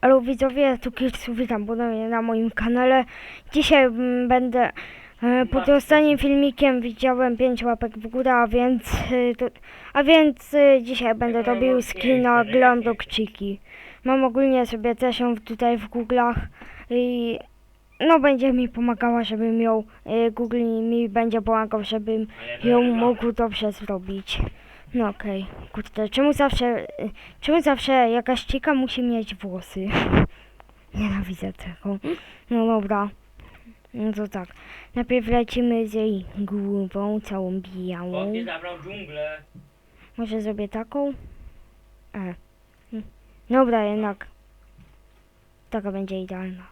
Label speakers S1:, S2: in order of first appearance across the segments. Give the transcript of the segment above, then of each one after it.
S1: Halo widzowie, tu Kirsu, witam ponownie na moim kanale. Dzisiaj mm, będę e, pod ostatnim filmikiem widziałem 5 łapek w górę, a więc, e, to, a więc e, dzisiaj będę robił skina Glamrockciki. Mam ogólnie sobie też ją tutaj w Google'ach i no będzie mi pomagała, żebym ją, e, Google mi będzie pomagał, żebym ją mógł dobrze zrobić. No okej, kurde, czemu zawsze, czemu zawsze jakaś cika musi mieć włosy? Nienawidzę tego. No dobra, no to tak. Najpierw lecimy z jej głową, całą białą.
S2: Bobby zabrał dżunglę.
S1: Może zrobię taką? E. Dobra, jednak. Taka będzie idealna.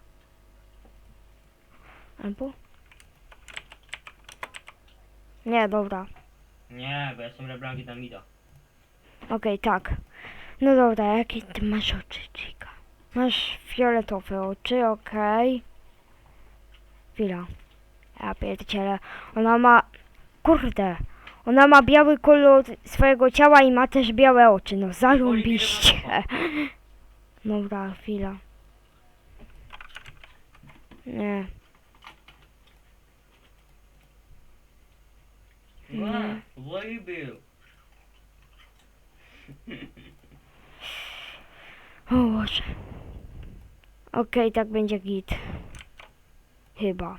S1: Albo? Nie, dobra.
S2: Nie, bo ja jestem Leblanc i Damida.
S1: Okej, tak. No dobra, jakie ty masz oczy, Chica? Masz fioletowe oczy, okej. Chwila. Ja pierdzielę. Ona ma... Kurde. Ona ma biały kolor swojego ciała i ma też białe oczy. No zarąbiście. Dobra, chwila. Nie.
S2: Był.
S1: O Boże. Okej, tak będzie git. Chyba.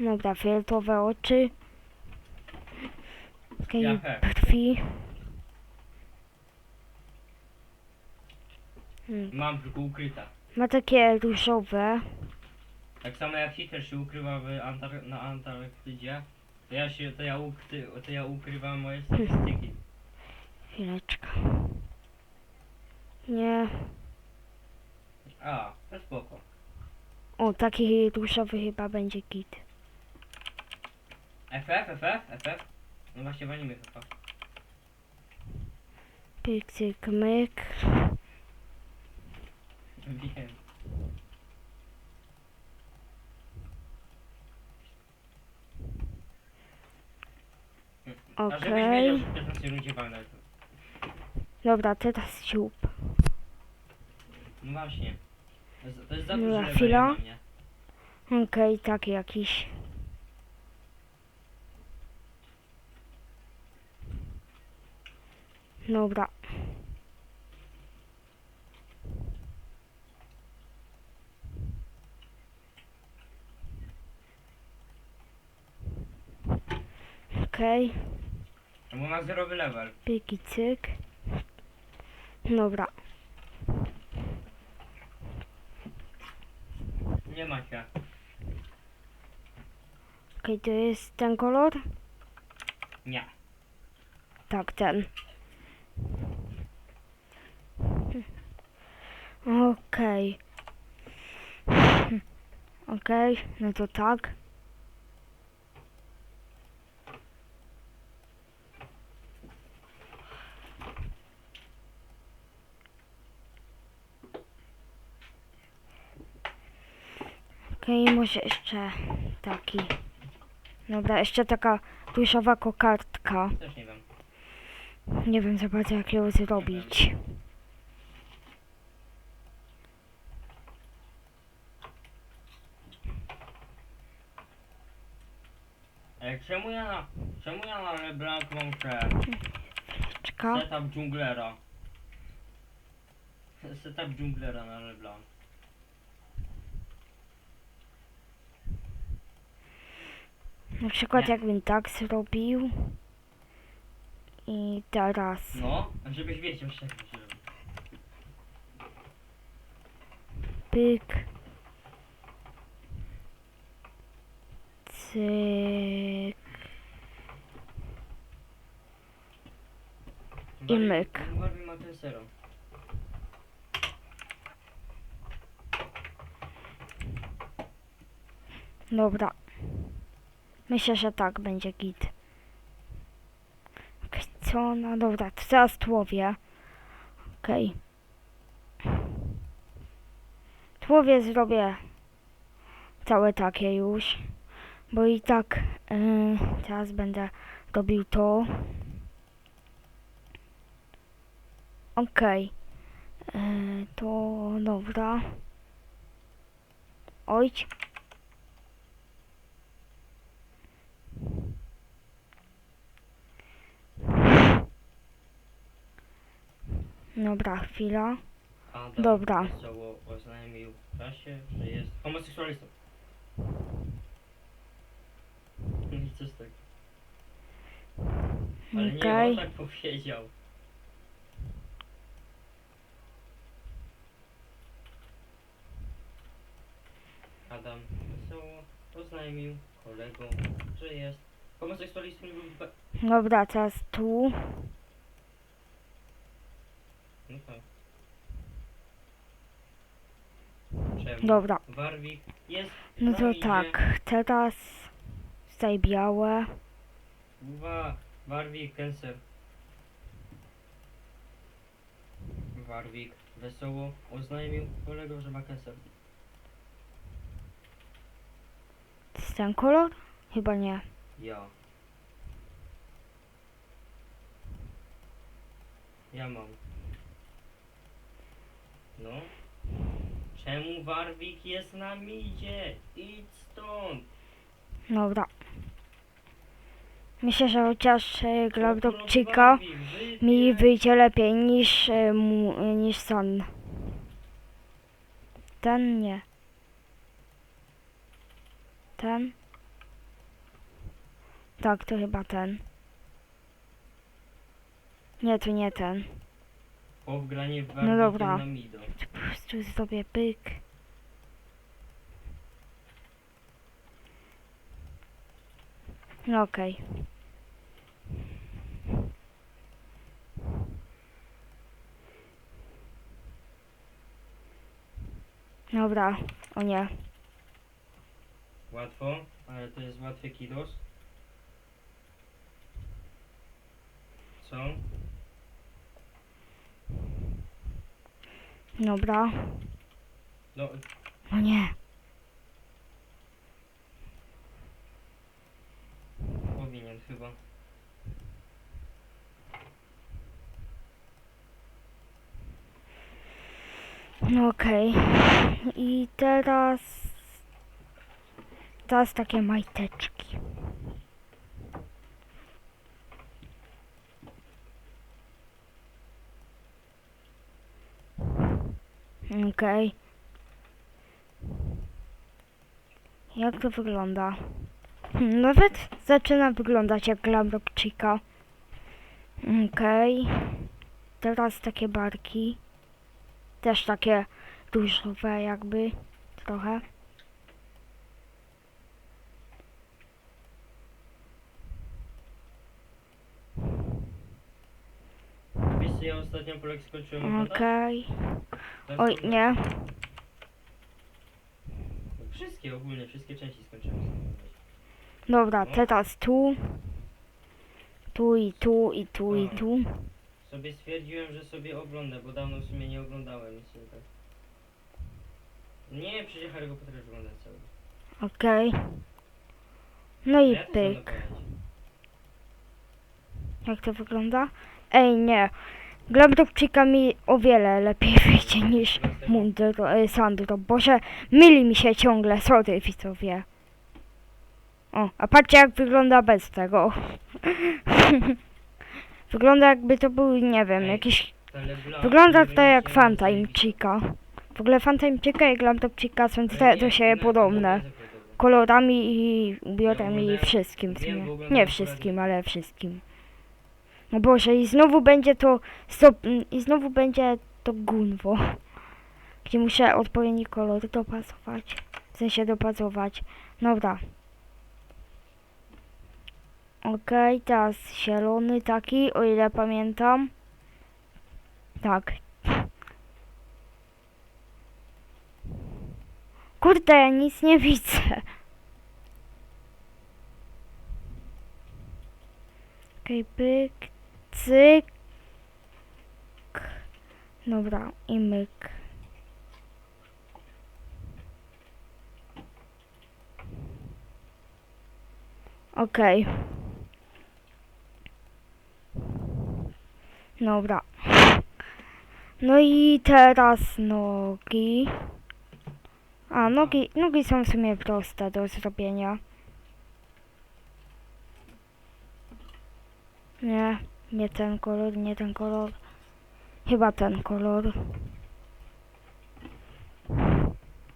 S1: Dobra, fioletowe oczy. Okej,
S2: Jahe.
S1: brwi. Hmm.
S2: Mam tylko ukryta.
S1: Ma takie różowe.
S2: Tak samo jak Hitler się ukrywa w Antar na Antarktydzie, to ja się, to ja, ukry to ja ukrywam moje statystyki.
S1: Chwileczkę. Nie.
S2: A, to spoko.
S1: O, taki różowy chyba będzie git.
S2: FF, FF, FF? No właśnie walimy FF.
S1: Pyk, cyk, myk.
S2: Wiem. Żebyś
S1: Okej.
S2: wiedział, że w 15 rundzie walnę.
S1: Dobra, teraz siup.
S2: No właśnie. To jest, to jest za
S1: Dobra,
S2: duże
S1: chwila.
S2: level na mnie.
S1: Okej, taki jakiś. Dobra. Okej,
S2: ma zerowy level.
S1: pyki cyk. Dobra,
S2: Nie ma się.
S1: okej, to jest ten kolor?
S2: Nie.
S1: Tak, ten. Okej. Okej, no to tak. Okej, może jeszcze taki. Dobra, jeszcze taka pluszowa kokardka.
S2: Też nie wiem.
S1: Nie wiem za bardzo jak ją zrobić.
S2: Ale czemu ja na... Czemu ja na LeBlanc mam te... Setup dżunglera? Setup dżunglera na LeBlanc.
S1: Na przykład
S2: Nie.
S1: jakbym tak zrobił. I teraz.
S2: No, żebyś wiedział że...
S1: Pyk. Cyk. I myk.
S2: Barbie ma ten serum.
S1: Dobra. Myślę, że tak będzie git. Okej, co? No dobra, to teraz tłowie. Okej. Tłowie zrobię całe takie już. Bo i tak yy, teraz będę robił to. Okej. E, to dobra. Ojć. Dobra, chwila.
S2: Adam
S1: Dobra.
S2: Wesoło oznajmił w prasie, że jest homoseksualistą. I? Ale nie,
S1: Okej.
S2: on tak powiedział. Adam Wesoło oznajmił kolegom, że jest homoseksualistą lub be...
S1: Dobra, teraz tu.
S2: No tak. Czemu?
S1: Dobra.
S2: Warwik jest
S1: No to tak, teraz tutaj białe.
S2: Uwa, Warwik, Cancer. Warwik wesoło oznajmił kolegom, że ma cancer.
S1: To jest ten kolor? Chyba nie.
S2: Ja. Ja mam. No. Czemu Warwik jest na midzie? Idź stąd!
S1: Dobra. Myślę, że chociaż e,
S2: Otóż
S1: Glabdokczyka
S2: Warwik,
S1: mi wyjdzie lepiej niż, e, mu, e, niż Son. Ten nie. Ten? Tak, to chyba ten. Nie, to nie ten.
S2: Po wgranie w
S1: No dobra.
S2: mido.
S1: Po prostu zrobię pyk. No okej. Dobra, o nie.
S2: Łatwo, ale to jest łatwy kidos. Co?
S1: Dobra.
S2: No,
S1: O nie.
S2: powinien chyba.
S1: No okej. I teraz... Teraz takie majteczki. Okej. Jak to wygląda? Nawet zaczyna wyglądać jak Glamrock Chica. Okej. Teraz takie barki. Też takie różowe jakby trochę.
S2: Wiesz ja ostatnio Polek skończyłem?
S1: Okej.
S2: Teraz
S1: Oj,
S2: to-
S1: nie.
S2: Wszystkie ogólnie, wszystkie części skończyłem.
S1: Dobra,
S2: No.
S1: teraz tu. Tu i tu i tu i tu.
S2: Sobie stwierdziłem, że sobie oglądam, bo dawno w sumie nie oglądałem i sobie tak. Nie, przecież Harry'ego Pottera już oglądałem cały.
S1: Okej. No i
S2: Ja też mam
S1: pyk. Jak to wygląda? Ej, nie. Chica mi o wiele lepiej wyjdzie niż Mundro, e, Sandro. Boże, myli mi się ciągle, sorry widzowie. O, a patrzcie jak wygląda bez tego. wygląda jakby to był, nie wiem, jakiś... Wygląda to jak Chica. W ogóle Fantime Chica i Glamrock Chica są te, do siebie podobne. Kolorami i ubiorem i wszystkim w sumie. Nie wszystkim, ale wszystkim. No Boże, i znowu będzie to stop, i znowu będzie to gunwo. Gdzie muszę odpowiedni kolor dopasować. W sensie dopasować. Dobra. Okej, teraz zielony taki, o ile pamiętam. Tak. Kurde, ja nic nie widzę. Okej, pyk, cyk. Dobra, i myk. Okej. Dobra. No i teraz nogi. A, nogi, nogi są w sumie proste do zrobienia. Nie, nie ten kolor, nie ten kolor. Chyba ten kolor.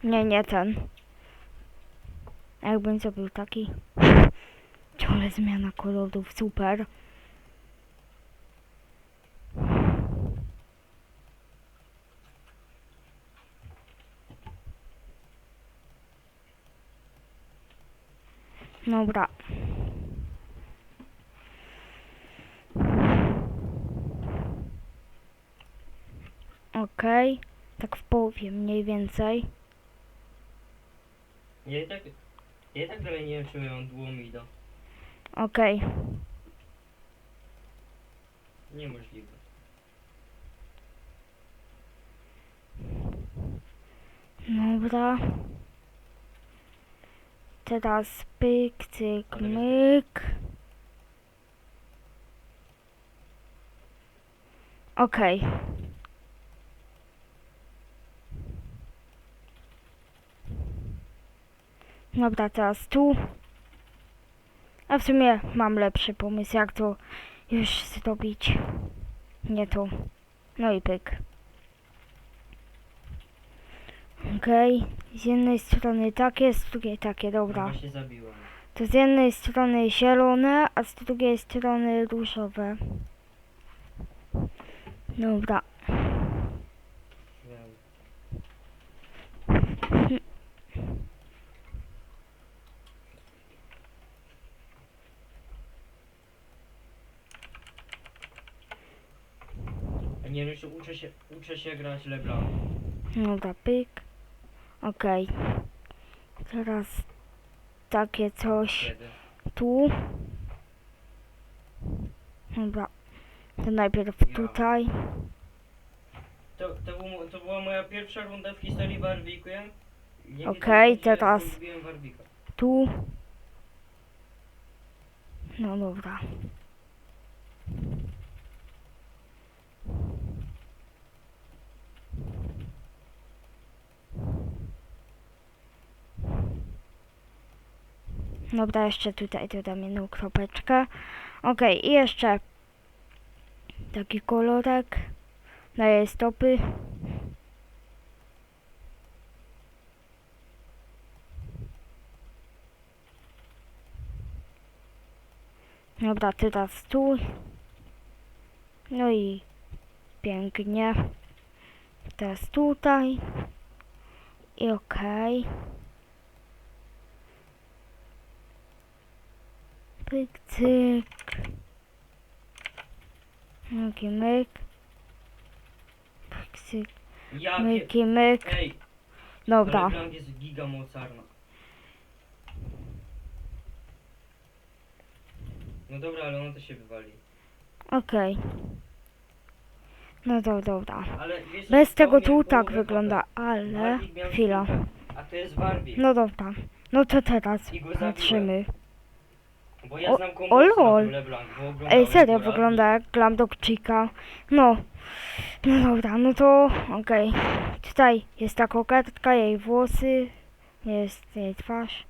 S1: Nie, nie ten. Jakbym zrobił taki. Ciągle zmiana kolorów, super. Dobra. Okej. Tak w połowie mniej więcej.
S2: Ja i tak, ja i tak dalej nie wiem, czy ją dłumido.
S1: Okej.
S2: Niemożliwe.
S1: Dobra. Teraz pyk, cyk, myk. Okej. Dobra, teraz tu. A w sumie mam lepszy pomysł, jak to już zrobić. Nie tu. No i pyk. Okej, z jednej strony takie, z drugiej takie, dobra.
S2: Się zabiłem.
S1: To z jednej strony zielone, a z drugiej strony różowe. Dobra.
S2: Wiem. Nie, już uczę się, uczę się grać LeBlanc.
S1: Dobra, pyk. Okej. Teraz takie coś
S2: Kiedy?
S1: tu. Dobra. To najpierw tutaj.
S2: To, to, był, to była moja pierwsza runda w historii Warwickiem. Nie
S1: Okej, teraz-. Tu. No dobra. Dobra, jeszcze tutaj dodam jedną kropeczkę. Okej, i jeszcze taki kolorek jej stopy. Dobra, teraz tu. No i pięknie. Teraz tutaj. I okej. Pyk, cyk. Myki, myk. Pyk, cyk.
S2: Ja.
S1: Myki, myk.
S2: Ej,
S1: Dobra.
S2: Jest giga mocarna. No dobra, ale ona to się wywali.
S1: Okej. No dobra, dobra.
S2: Ale wiesz,
S1: Bez tego tu tak wygląda, ale... Chwila.
S2: A to jest Warwick.
S1: No dobra. No to teraz patrzymy.
S2: Bo ja
S1: O-
S2: znam
S1: o
S2: kombos
S1: lol.
S2: LeBlanc, bo
S1: Ej, serio wygląda jak Glamdog Chica. No. No dobra, no to okej. Tutaj jest ta koketka, jej włosy, jest jej twarz.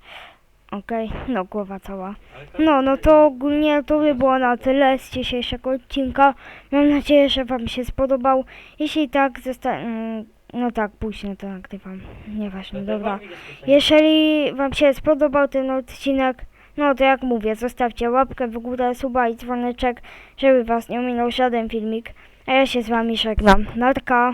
S1: Okej, no głowa cała.
S2: Ale
S1: No, no to ogólnie to by było na tyle z dzisiejszego odcinka. Mam nadzieję, że Wam się spodobał. Jeśli tak, zosta- mm, no tak, później to nagrywam. Nieważne, dobra.
S2: Jest.
S1: Jeżeli Wam się spodobał ten odcinek, no to jak mówię, zostawcie łapkę w górę, suba i dzwoneczek, żeby Was nie ominął żaden filmik. A ja się z Wami żegnam. Narka.